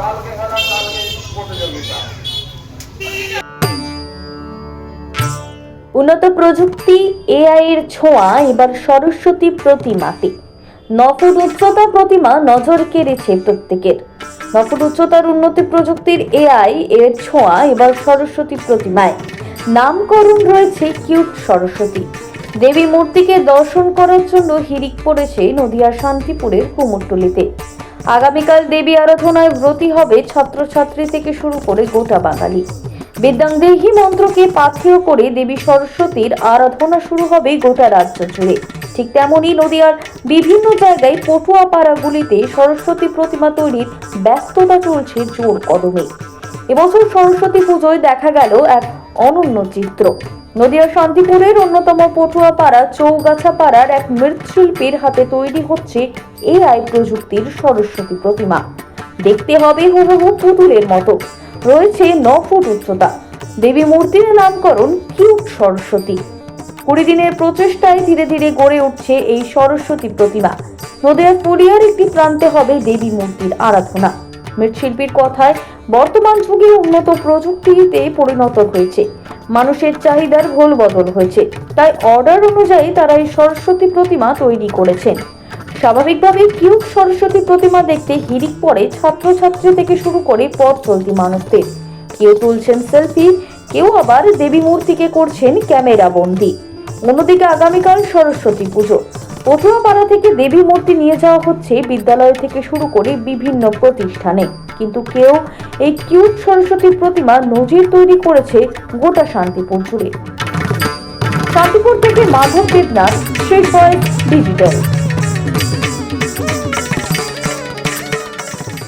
কালকে খেলা কালকে প্রতিযোগিতা। উন্নত প্রযুক্তি এআই এর ছোঁয়া, এবার সরস্বতী প্রতিমাতে নফুট উচ্চতা প্রতিমা নজর কেড়েছে প্রত্যেকের। নফুট উচ্চতার উন্নতি প্রযুক্তির এআই এর ছোঁয়া, এবার সরস্বতী প্রতিমায়। নামকরণ রয়েছে কিউট সরস্বতী। দেবী মূর্তিকে দর্শন করার জন্য হিরিক পড়েছে নদিয়ার শান্তিপুরের কুমোরটুলিতে। আগামীকাল দেবী আরাধনায় ব্রতী হবে ছাত্রছাত্রী থেকে শুরু করে গোটা বাঙালি। বেদাঙ্গদেহী মন্ত্রকে পাথেয় করে দেবী সরস্বতীর আরাধনা শুরু হবে গোটা রাজ্য জুড়ে। ঠিক তেমনই নদিয়ার বিভিন্ন জায়গায় পটুয়া পাড়াগুলিতে সরস্বতী প্রতিমা তৈরির ব্যস্ততা চলছে জোর কদমে। এবছর সরস্বতী পুজোয় দেখা গেল এক অনন্য চিত্র। নদিয়ার শান্তিপুরের অন্যতম পটুয়া পাড়া চৌগাছা পাড়ার এক মৃৎশিল্পীর হাতে তৈরি হচ্ছে এআই প্রযুক্তির সরস্বতী প্রতিমা। দেখতে হবে হুবহু পুতুলের মতো। রয়েছে ন ফুট উচ্চতা। দেবী মূর্তির নামকরণ কিউট সরস্বতী। কুড়ি দিনের প্রচেষ্টায় ধীরে ধীরে গড়ে উঠছে এই সরস্বতী প্রতিমা। নদিয়ার ফুলিয়ার একটি প্রান্তে হবে দেবী মূর্তির আরাধনা। মৃৎশিল্পীর কথায়, বর্তমান যুগে উন্নত প্রযুক্তিতে পরিণত হয়েছে। মানুষের চাহিদার ঘোল বদল হয়েছে। তাই অর্ডার অনুযায়ী তারা এই সরস্বতী প্রতিমা তৈরি করেছেন। স্বাভাবিকভাবে কিউট সরস্বতী প্রতিমা দেখতে হিড়িক পড়ে ছাত্রছাত্রী থেকে শুরু করে পথ চলতি মানুষদের। কেউ তুলছেন সেলফি কেউ আবার দেবী মূর্তিকে করছেন ক্যামেরা বন্দি। অন্যদিকে আগামীকাল সরস্বতী পুজো। পটুয়াপাড়া থেকে দেবী মূর্তি নিয়ে যাওয়া হচ্ছে বিদ্যালয় থেকে শুরু করে বিভিন্ন প্রতিষ্ঠানে। কিন্তু কেউ এই কিউট সরস্বতী প্রতিমা নজির তৈরি করেছে গোটা শান্তিপুর জুড়ে। শান্তিপুর থেকে মাধব দেবনাথ শেষ হয় ডিজিটাল।